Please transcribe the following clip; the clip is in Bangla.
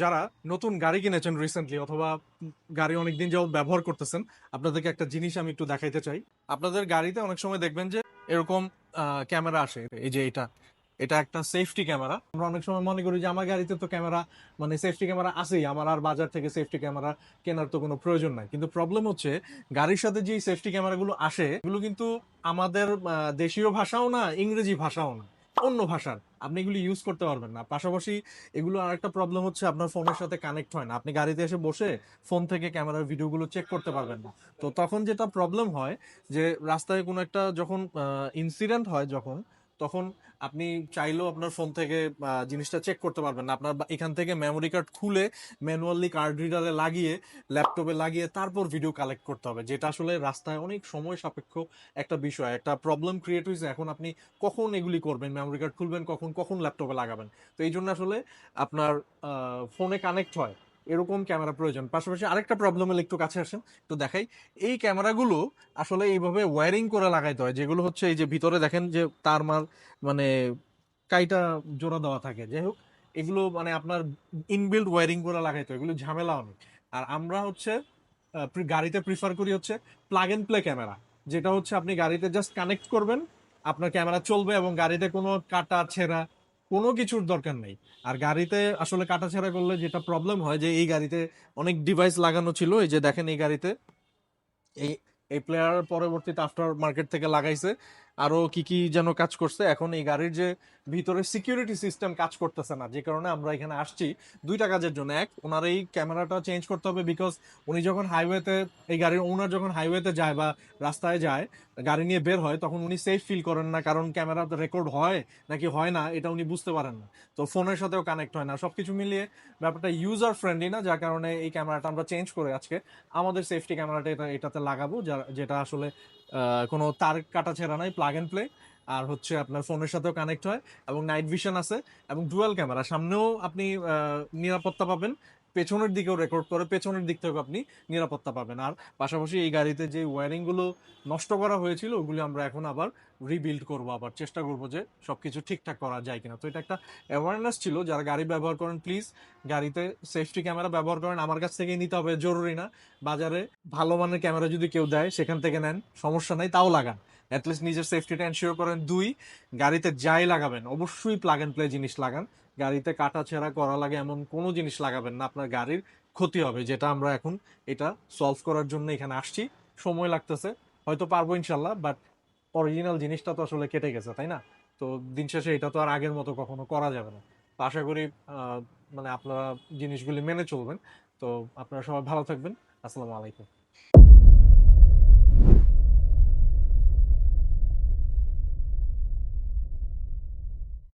যারা নতুন গাড়ি কিনেছেন রিসেন্টলি অথবা গাড়ি অনেকদিন যাবত ব্যবহার করতেছেন, আপনাদেরকে একটা জিনিস আমি একটু দেখাইতে চাই। আপনাদের গাড়িতে অনেক সময় দেখবেন যে এরকম ক্যামেরা আসে, এই যে এটা। এটা একটা সেফটি ক্যামেরা। আমরা অনেক সময় মনে করি যে আমার গাড়িতে তো ক্যামেরা মানে সেফটি ক্যামেরা আছেই, আমার আর বাজার থেকে সেফটি ক্যামেরা কেনার তো কোনো প্রয়োজন নাই। কিন্তু প্রবলেম হচ্ছে, গাড়ির সাথে যে সেফটি ক্যামেরাগুলো আসে, এগুলো কিন্তু আমাদের দেশীয় ভাষাও না, ইংরেজি ভাষাও না। অন্য ভাষার। আপনি এগুলি ইউজ করতে পারবেন না। পাশাপাশি এগুলো আরেকটা প্রবলেম হচ্ছে আপনার ফোনের সাথে কানেক্ট হয় না। আপনি গাড়িতে এসে বসে ফোন থেকে ক্যামেরার ভিডিওগুলো চেক করতে পারবেন না। তো তখন যেটা প্রবলেম হয় যে রাস্তায় কোনো একটা যখন ইনসিডেন্ট হয় যখন তখন আপনি চাইলেও আপনার ফোন থেকে জিনিসটা চেক করতে পারবেন না। আপনার এখান থেকে মেমোরি কার্ড খুলে ম্যানুয়ালি কার্ড রিডারে লাগিয়ে ল্যাপটপে লাগিয়ে তারপর ভিডিও কালেক্ট করতে হবে, যেটা আসলে রাস্তায় অনেক সময় সাপেক্ষ একটা বিষয়। একটা প্রবলেম ক্রিয়েট হয়েছে, এখন আপনি কখন এগুলি করবেন? মেমোরি কার্ড খুলবেন কখন? কখন ল্যাপটপে লাগাবেন? তো এই জন্য আসলে আপনার ফোনে কানেক্ট হয়। এরকম ক্যামেরা প্রয়োজন। পাশাপাশি আরেকটা প্রবলেম হলে একটু কাছে আসেন, একটু দেখাই। এই ক্যামেরাগুলো আসলে এইভাবে ওয়্যারিং করে লাগাইতে হয়, যেগুলো হচ্ছে এই যে ভিতরে দেখেন যে তার মার মানে কাইটা জোড়া দেওয়া থাকে। যাই হোক, এগুলো মানে আপনার ইনবিল্ড ওয়্যারিং করে লাগাইতে হয়, এগুলো ঝামেলা অনেক। আর আমরা হচ্ছে গাড়িতে প্রিফার করি হচ্ছে প্লাগ এন্ড প্লে ক্যামেরা, যেটা হচ্ছে আপনি গাড়িতে জাস্ট কানেক্ট করবেন, আপনার ক্যামেরা চলবে এবং গাড়িতে কোনো কাটা, ছেঁড়া কোনো কিছুর দরকার নেই। আর গাড়িতে আসলে কাটা ছেঁড়া করলে যেটা প্রবলেম হয় যে, এই গাড়িতে অনেক ডিভাইস লাগানো ছিল, এই যে দেখেন এই গাড়িতে। এই এই প্লেয়ার পরবর্তীতে আফটার মার্কেট থেকে লাগাইছে। আরও কি কি যেন কাজ করছে। এখন এই গাড়ির যে ভিতরে সিকিউরিটি সিস্টেম কাজ করতেছে না, যে কারণে আমরা এখানে আসছি। দুইটা কাজের জন্য, এক, ওনার এই ক্যামেরাটা চেঞ্জ করতে হবে বিকজ উনি যখন হাইওয়েতে এই গাড়ির ওনার যখন হাইওয়েতে যায় বা রাস্তায় যায়, গাড়ি নিয়ে বের হয়, তখন উনি সেফ ফিল করেন না কারণ ক্যামেরা রেকর্ড হয় নাকি হয় না, এটা উনি বুঝতে পারেন না। তো ফোনের সাথেও কানেক্ট হয় না। সবকিছু মিলিয়ে ব্যাপারটা ইউজার ফ্রেন্ডলি না, যার কারণে এই ক্যামেরাটা আমরা চেঞ্জ করে আজকে আমাদের সেফটি ক্যামেরাটা এটা, এটাতে লাগাবো যেটা আসলে কোনো তার কাটা ছেঁড়া নাই প্লাগ এন্ড প্লে আর হচ্ছে আপনার ফোনের সাথেও কানেক্ট হয়, এবং নাইট ভিশন আছে, এবং ডুয়াল ক্যামেরা সামনেও আপনি নিরাপত্তা পাবেন, পেছনের দিকেও রেকর্ড করে, পেছনের দিক থেকেও আপনি নিরাপত্তা পাবেন। আর পাশাপাশি এই গাড়িতে যে ওয়্যারিংগুলো নষ্ট করা হয়েছিল, ওগুলি আমরা এখন আবার রিবিল্ড করব, আবার চেষ্টা করব যে সব কিছু ঠিকঠাক করা যায় কিনা। তো এটা একটা অ্যাওয়ারনেস ছিল, যারা গাড়ি ব্যবহার করেন প্লিজ গাড়িতে সেফটি ক্যামেরা ব্যবহার করেন, আমার কাছ থেকেই নিতে হবে, জরুরি না। বাজারে ভালো মানের ক্যামেরা যদি কেউ দেয়, সেখান থেকে নেন, সমস্যা নাই, তাও লাগান। অ্যাটলিস্ট নিজের সেফটিটা এনশিওর করেন। দুই, গাড়িতে যাই লাগাবেন, অবশ্যই প্লাগ অ্যান্ড প্লে জিনিস লাগান। গাড়িতে কাটা ছেঁড়া করা লাগে এমন কোনো জিনিস লাগাবেন না, আপনার গাড়ির ক্ষতি হবে, যেটা আমরা এখন এটা সলভ করার জন্য এখানে আসছি। সময় লাগতেছে, হয়তো পারব ইনশাল্লাহ বাট অরিজিনাল জিনিসটা তো আসলে কেটে গেছে, তাই না? তো দিন শেষে এটা তো আর আগের মতো কখনো করা যাবে না। তো আশা করি মানে আপনারা জিনিসগুলি মেনে চলবেন। তো আপনারা সবাই ভালো থাকবেন। আসসালামু আলাইকুম।